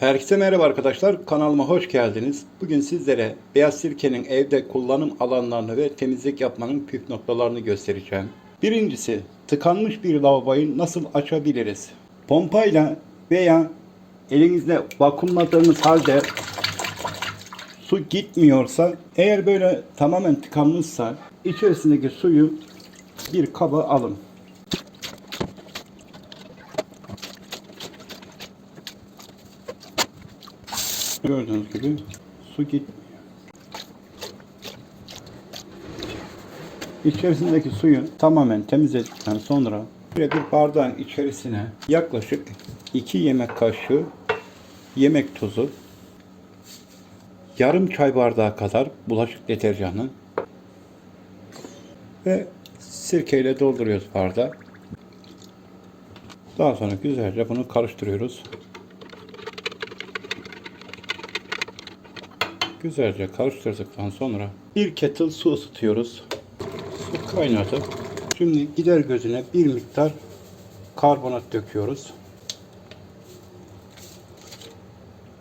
Herkese merhaba arkadaşlar. Kanalıma hoş geldiniz. Bugün sizlere beyaz sirkenin evde kullanım alanlarını ve temizlik yapmanın püf noktalarını göstereceğim. Birincisi, tıkanmış bir lavaboyu nasıl açabiliriz? Pompayla veya elinizle vakumladığınız halde su gitmiyorsa, eğer böyle tamamen tıkanmışsa içerisindeki suyu bir kaba alın. Gördüğünüz gibi su gitmiyor. İçerisindeki suyu tamamen temizledikten sonra bir bardağın içerisine yaklaşık 2 yemek kaşığı yemek tozu, yarım çay bardağı kadar bulaşık deterjanı ve sirkeyle dolduruyoruz bardağı. Daha sonra güzelce bunu karıştırıyoruz. Güzelce karıştırdıktan sonra bir kettle su ısıtıyoruz. Su kaynadı. Şimdi gider gözüne bir miktar karbonat döküyoruz.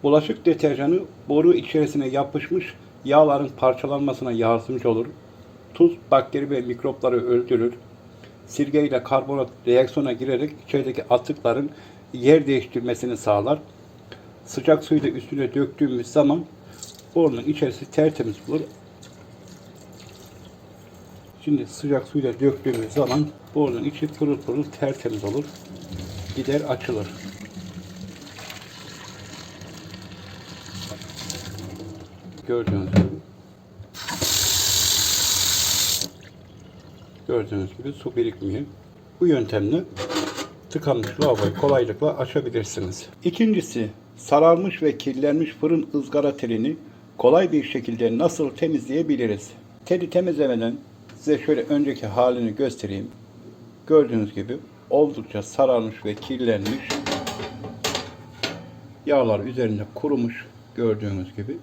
Bulaşık deterjanı boru içerisine yapışmış yağların parçalanmasına yardımcı olur. Tuz bakteri ve mikropları öldürür. Sirke ile karbonat reaksiyona girerek içerideki atıkların yer değiştirmesini sağlar. Sıcak suyu da üstüne döktüğümüz zaman borunun içerisi tertemiz olur. Şimdi sıcak suyla döktüğümüz zaman borunun içi pırıl pırıl tertemiz olur. Gider açılır. Gördüğünüz gibi. Gördüğünüz gibi su birikmiyor. Bu yöntemle tıkanmış lavaboyu kolaylıkla açabilirsiniz. İkincisi, sararmış ve kirlenmiş fırın ızgara telini kolay bir şekilde nasıl temizleyebiliriz? Teli temizlemeden size şöyle önceki halini göstereyim. Gördüğünüz gibi oldukça sararmış ve kirlenmiş. Yağlar üzerinde kurumuş gördüğünüz gibi.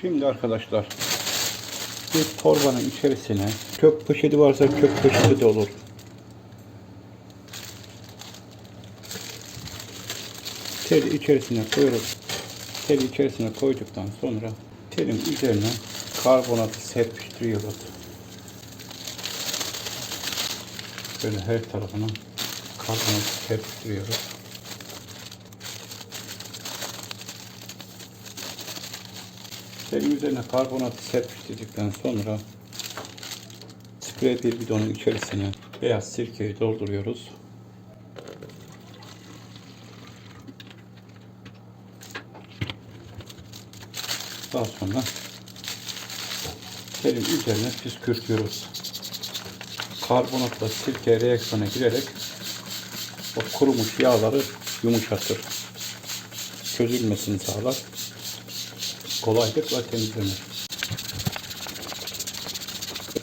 Şimdi arkadaşlar bir torbanın içerisine çöp poşeti varsa çöp poşeti de olur. Teli içerisine koyuyoruz. Teli içerisine koyduktan sonra telin üzerine karbonatı serpiştiriyoruz. Böyle her tarafına karbonatı serpiştiriyoruz. Telin üzerine karbonatı serpiştirdikten sonra sprey bir bidonun içerisine beyaz sirkeyi dolduruyoruz. Daha telin üzerine püskürtüyoruz. Karbonatla sirke reaksiyona girerek o kurumuş yağları yumuşatır. Çözülmesini sağlar. Kolaylıkla temizlenir.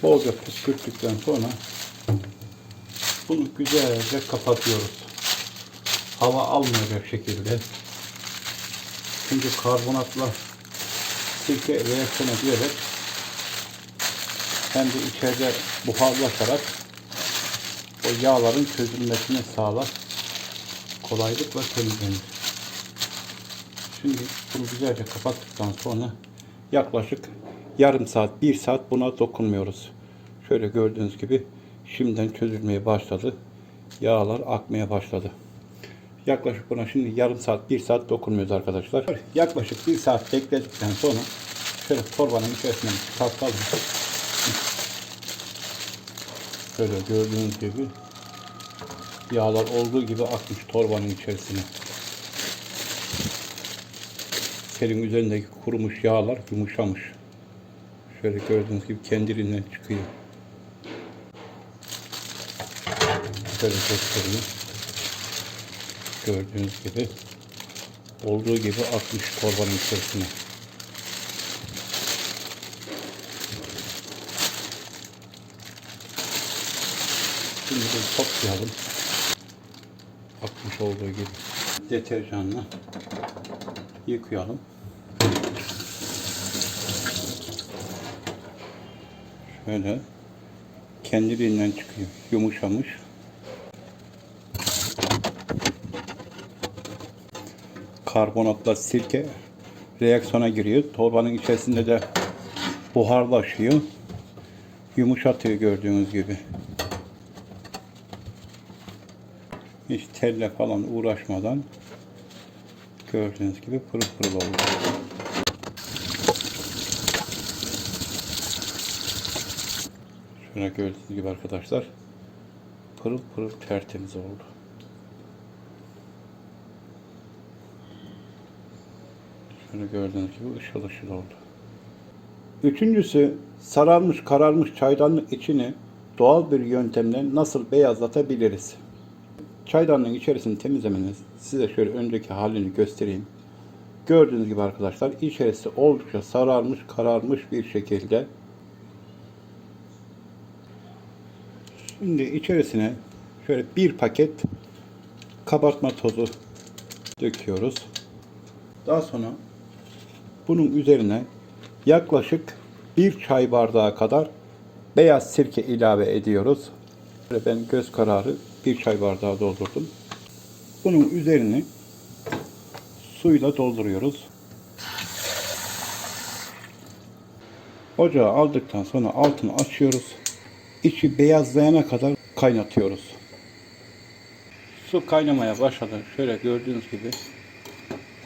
Bolca püskürttükten sonra bunu güzelce kapatıyoruz. Hava almayacak şekilde. Çünkü karbonatla sirke reaksiyona girerek hem de içeride buharlaşarak o yağların çözülmesini sağlar. Kolaylıkla temizlenir. Şimdi bunu güzelce kapattıktan sonra yaklaşık yarım saat, bir saat buna dokunmuyoruz. Şöyle gördüğünüz gibi şimdiden çözülmeye başladı. Yağlar akmaya başladı. Yaklaşık buna şimdi yarım saat, bir saat dokunmuyoruz arkadaşlar. Yaklaşık bir saat bekledikten sonra şöyle torbanın içerisine çıkartalım. Şöyle gördüğünüz gibi yağlar olduğu gibi akmış torbanın içerisine. Telin üzerindeki kurumuş yağlar yumuşamış. Şöyle gördüğünüz gibi kendiliğinden çıkıyor. Şöyle göstereyim. Gördüğünüz gibi olduğu gibi akmış torbanın içerisine. Şimdi de toplayalım. Akmış olduğu gibi. Deterjanla yıkayalım. Şöyle kendiliğinden çıkıyor. Yumuşamış. Karbonatla sirke reaksiyona giriyor. Torbanın içerisinde de buharlaşıyor. Yumuşatıyor gördüğünüz gibi. Hiç telle falan uğraşmadan gördüğünüz gibi pırıl pırıl oldu. Şöyle gördüğünüz gibi arkadaşlar pırıl pırıl tertemiz oldu. Şöyle gördüğünüz gibi ışıl ışıl oldu. Üçüncüsü sararmış kararmış çaydanlık içini doğal bir yöntemle nasıl beyazlatabiliriz? Çaydanlığın içerisini temizlemeniz size şöyle önceki halini göstereyim. Gördüğünüz gibi arkadaşlar içerisi oldukça sararmış kararmış bir şekilde. Şimdi içerisine şöyle bir paket kabartma tozu döküyoruz. Daha sonra bunun üzerine yaklaşık bir çay bardağı kadar beyaz sirke ilave ediyoruz. Ben göz kararı bir çay bardağı doldurdum. Bunun üzerini suyla dolduruyoruz. Ocağı aldıktan sonra altını açıyoruz. İçi beyazlayana kadar kaynatıyoruz. Su kaynamaya başladı. Şöyle gördüğünüz gibi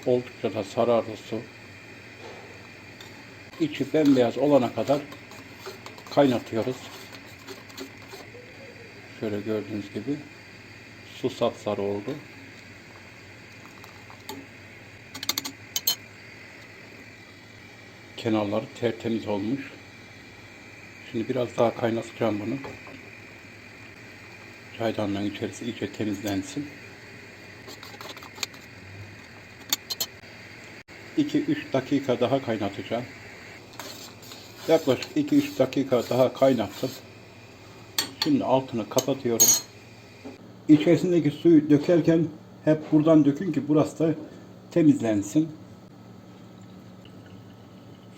oldukça da sarardı su. İçi bembeyaz olana kadar kaynatıyoruz. Şöyle gördüğünüz gibi su sapsarı oldu. Kenarları tertemiz olmuş. Şimdi biraz daha kaynatacağım bunu. Çaydanlığın içerisi iyice temizlensin. 2-3 dakika daha kaynatacağım. Yaklaşık 2-3 dakika daha kaynattım. Şimdi altını kapatıyorum. İçerisindeki suyu dökerken hep buradan dökün ki burası da temizlensin.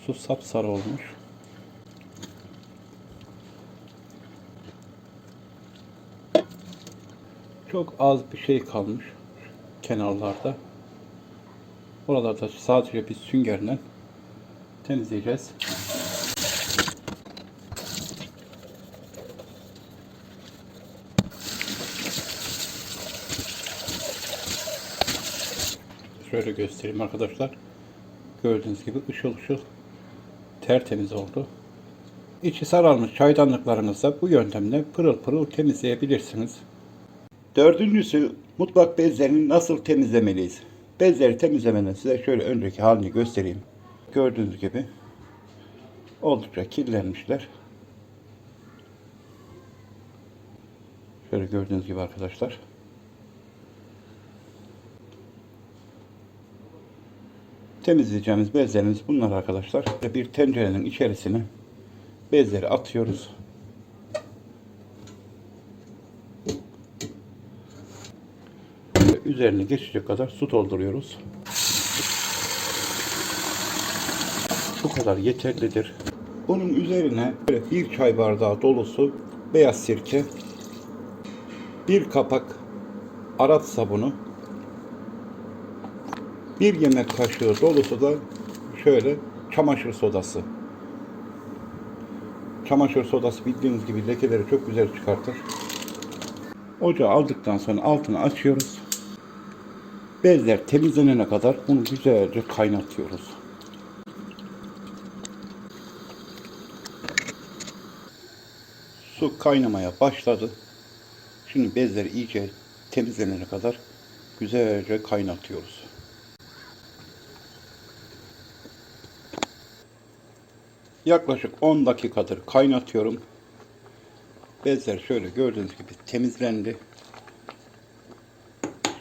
Su sapsarı olmuş. Çok az bir şey kalmış kenarlarda. Oralarda sadece bir süngerle temizleyeceğiz. Şöyle göstereyim arkadaşlar. Gördüğünüz gibi ışıl ışıl tertemiz oldu. İçi sararmış çaydanlıklarınızda bu yöntemle pırıl pırıl temizleyebilirsiniz. Dördüncüsü mutfak bezlerini nasıl temizlemeliyiz? Bezleri temizlemeden size şöyle önceki halini göstereyim. Gördüğünüz gibi oldukça kirlenmişler. Şöyle gördüğünüz gibi arkadaşlar. Temizleyeceğimiz bezlerimiz bunlar arkadaşlar. Bir tencerenin içerisine bezleri atıyoruz. Üzerine geçecek kadar su dolduruyoruz. Bu kadar yeterlidir. Bunun üzerine bir çay bardağı dolusu beyaz sirke, bir kapak Arap sabunu, bir yemek kaşığı dolusu da şöyle çamaşır sodası. Çamaşır sodası bildiğiniz gibi lekeleri çok güzel çıkartır. Ocağı aldıktan sonra altını açıyoruz. Bezler temizlenene kadar bunu güzelce kaynatıyoruz. Su kaynamaya başladı. Şimdi bezleri iyice temizlenene kadar güzelce kaynatıyoruz. Yaklaşık 10 dakikadır kaynatıyorum. Bezler şöyle gördüğünüz gibi temizlendi.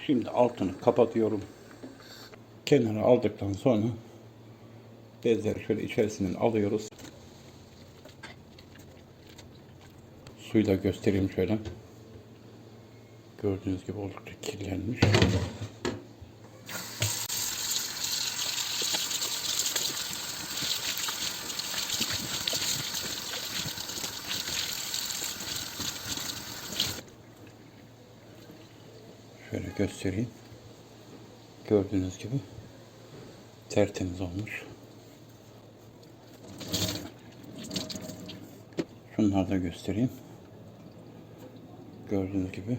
Şimdi altını kapatıyorum. Kenara aldıktan sonra bezleri şöyle içerisinden alıyoruz. Suyu da göstereyim şöyle. Gördüğünüz gibi oldukça kirlenmiş. Şöyle göstereyim. Gördüğünüz gibi tertemiz olmuş. Şunları da göstereyim. Gördüğünüz gibi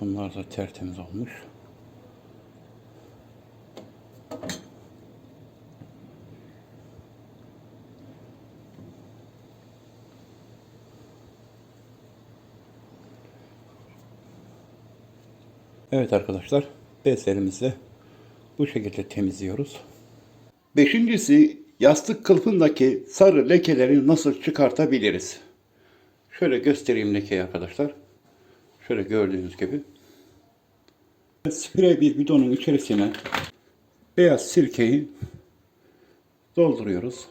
bunlar da tertemiz olmuş. Evet arkadaşlar bezlerimizi bu şekilde temizliyoruz. Beşincisi yastık kılıfındaki sarı lekeleri nasıl çıkartabiliriz? Şöyle göstereyim lekeyi arkadaşlar. Şöyle gördüğünüz gibi. Sprey bir bidonun içerisine beyaz sirkeyi dolduruyoruz.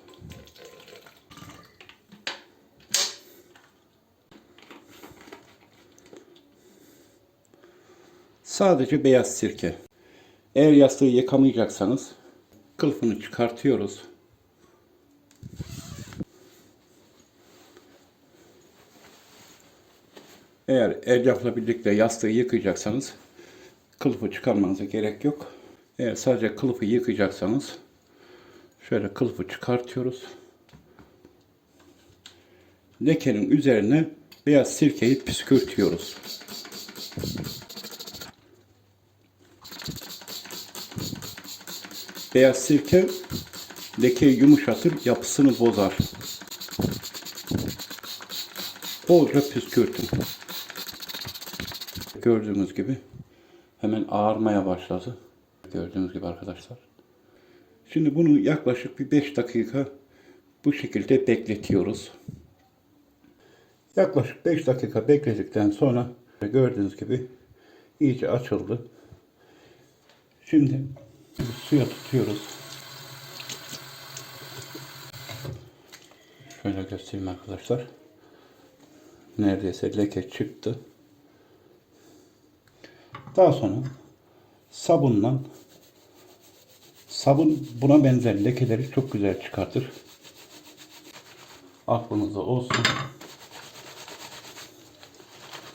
Sadece beyaz sirke. Eğer yastığı yıkamayacaksanız kılıfını çıkartıyoruz. Eğer elyafla birlikte yastığı yıkayacaksanız kılıfı çıkarmanıza gerek yok. Eğer sadece kılıfı yıkayacaksanız şöyle kılıfı çıkartıyoruz. Lekenin üzerine beyaz sirkeyi püskürtüyoruz. Beyaz sirke lekeyi yumuşatır, yapısını bozar. Bolca püskürtün. Gördüğünüz gibi hemen ağarmaya başladı. Gördüğünüz gibi arkadaşlar. Şimdi bunu yaklaşık bir 5 dakika bu şekilde bekletiyoruz. Yaklaşık 5 dakika bekledikten sonra gördüğünüz gibi iyice açıldı. Şimdi suya tutuyoruz. Şöyle göstereyim arkadaşlar. Neredeyse leke çıktı. Daha sonra sabunla sabun buna benzer lekeleri çok güzel çıkartır. Aklınızda olsun.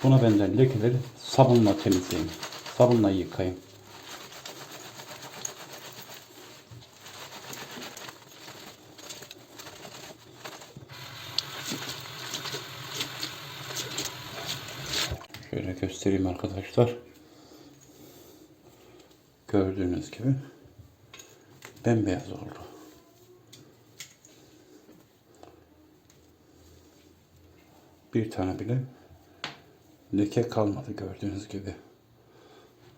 Buna benzer lekeleri sabunla temizleyin. Sabunla yıkayın. Şöyle göstereyim arkadaşlar. Gördüğünüz gibi bembeyaz oldu. Bir tane bile leke kalmadı gördüğünüz gibi.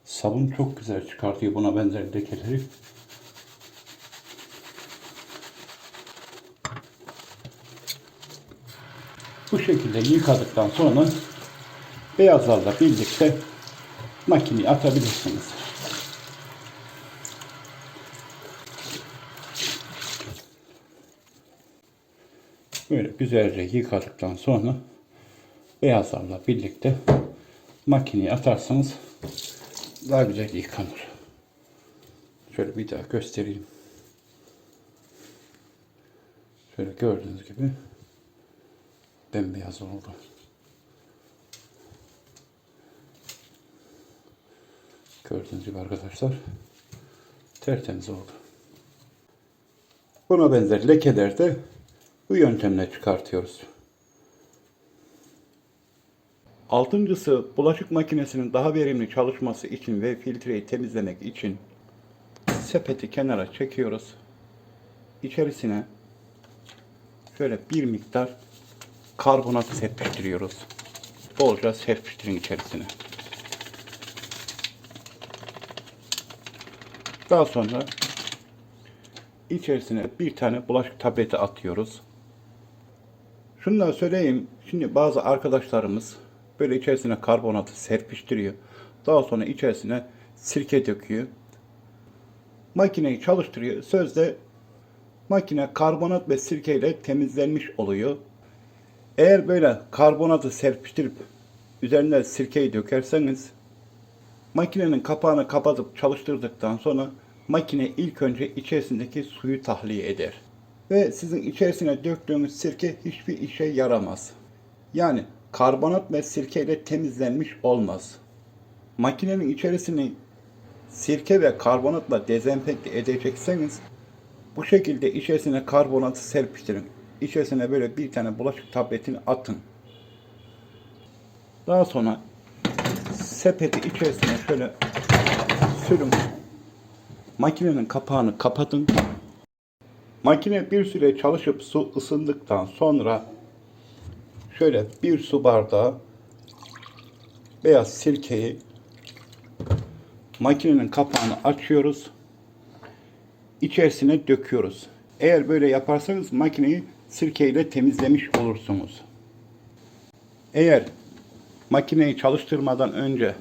Sabun çok güzel çıkartıyor buna benzer lekeleri. Bu şekilde yıkadıktan sonra beyazlarla birlikte makineye atabilirsiniz. Böyle güzelce yıkadıktan sonra beyazlarla birlikte makineye atarsanız daha güzel yıkanır. Şöyle bir daha göstereyim. Şöyle gördüğünüz gibi bembeyaz oldu. Gördüğünüz gibi arkadaşlar tertemiz oldu. Buna benzer lekeler de bu yöntemle çıkartıyoruz. Altıncısı bulaşık makinesinin daha verimli çalışması için ve filtreyi temizlemek için sepeti kenara çekiyoruz. İçerisine şöyle bir miktar karbonat serpiştiriyoruz. Bolca serpiştirin içerisine. Daha sonra içerisine bir tane bulaşık tableti atıyoruz. Şunu da söyleyeyim. Şimdi bazı arkadaşlarımız böyle içerisine karbonatı serpiştiriyor. Daha sonra içerisine sirke döküyor. Makineyi çalıştırıyor. Sözde makine karbonat ve sirkeyle temizlenmiş oluyor. Eğer böyle karbonatı serpiştirip üzerine sirkeyi dökerseniz makinenin kapağını kapatıp çalıştırdıktan sonra makine ilk önce içerisindeki suyu tahliye eder. Ve sizin içerisine döktüğünüz sirke hiçbir işe yaramaz. Yani karbonat ve sirke ile temizlenmiş olmaz. Makinenin içerisini sirke ve karbonatla dezenfekte edecekseniz bu şekilde içerisine karbonatı serpiştirin. İçerisine böyle bir tane bulaşık tabletini atın. Daha sonra sepeti içerisine şöyle sürün. Makinenin kapağını kapatın. Makine bir süre çalışıp su ısındıktan sonra şöyle bir su bardağı beyaz sirkeyi makinenin kapağını açıyoruz. İçerisine döküyoruz. Eğer böyle yaparsanız makineyi sirkeyle temizlemiş olursunuz. Eğer makineyi çalıştırmadan önce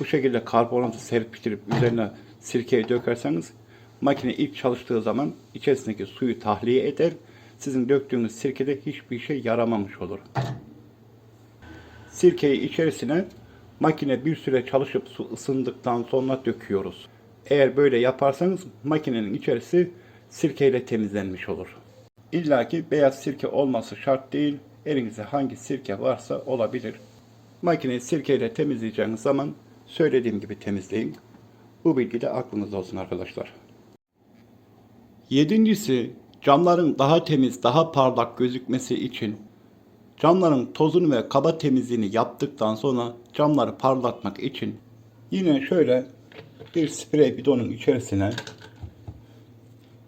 bu şekilde karbonatı serpiştirip üzerine sirkeyi dökerseniz makine ilk çalıştığı zaman içerisindeki suyu tahliye eder. Sizin döktüğünüz sirkede hiçbir şey yaramamış olur. Sirkeyi içerisine makine bir süre çalışıp su ısındıktan sonra döküyoruz. Eğer böyle yaparsanız makinenin içerisi sirkeyle temizlenmiş olur. İlla ki beyaz sirke olması şart değil. Elinizde hangi sirke varsa olabilir. Makineyi sirkeyle temizleyeceğiniz zaman söylediğim gibi temizleyin. Bu bilgi de aklınızda olsun arkadaşlar. Yedincisi camların daha temiz, daha parlak gözükmesi için camların tozunu ve kaba temizliğini yaptıktan sonra camları parlatmak için yine şöyle bir sprey bidonun içerisine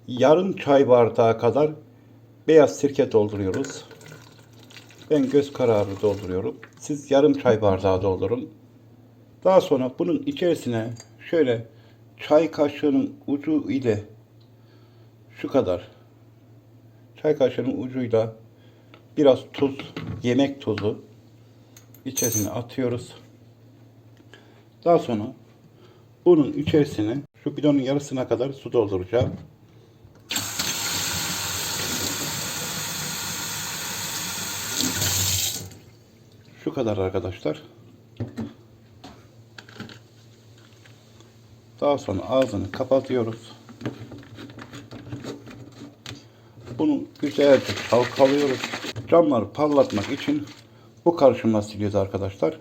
yarım çay bardağı kadar beyaz sirke dolduruyoruz. Ben göz kararı dolduruyorum. Siz yarım çay bardağı doldurun. Daha sonra bunun içerisine şöyle çay kaşığının ucu ile şu kadar çay kaşığının ucuyla biraz tuz, yemek tuzu içerisine atıyoruz. Daha sonra bunun içerisine şu bidonun yarısına kadar su dolduracağım. Kadar arkadaşlar. Daha sonra ağzını kapatıyoruz. Bunu güzelce çalkalıyoruz. Camları parlatmak için bu karışımla siliyoruz arkadaşlar.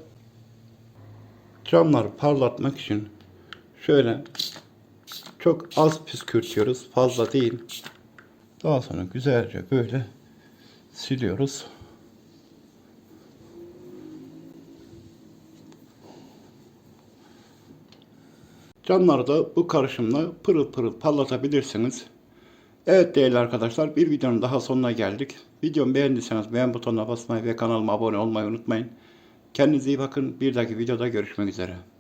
Camları parlatmak için şöyle çok az püskürtüyoruz. Fazla değil. Daha sonra güzelce böyle siliyoruz. Camları da bu karışımla pırıl pırıl parlatabilirsiniz. Evet değerli arkadaşlar bir videonun daha sonuna geldik. Videomu beğendiyseniz beğen butonuna basmayı ve kanalıma abone olmayı unutmayın. Kendinize iyi bakın. Bir dahaki videoda görüşmek üzere.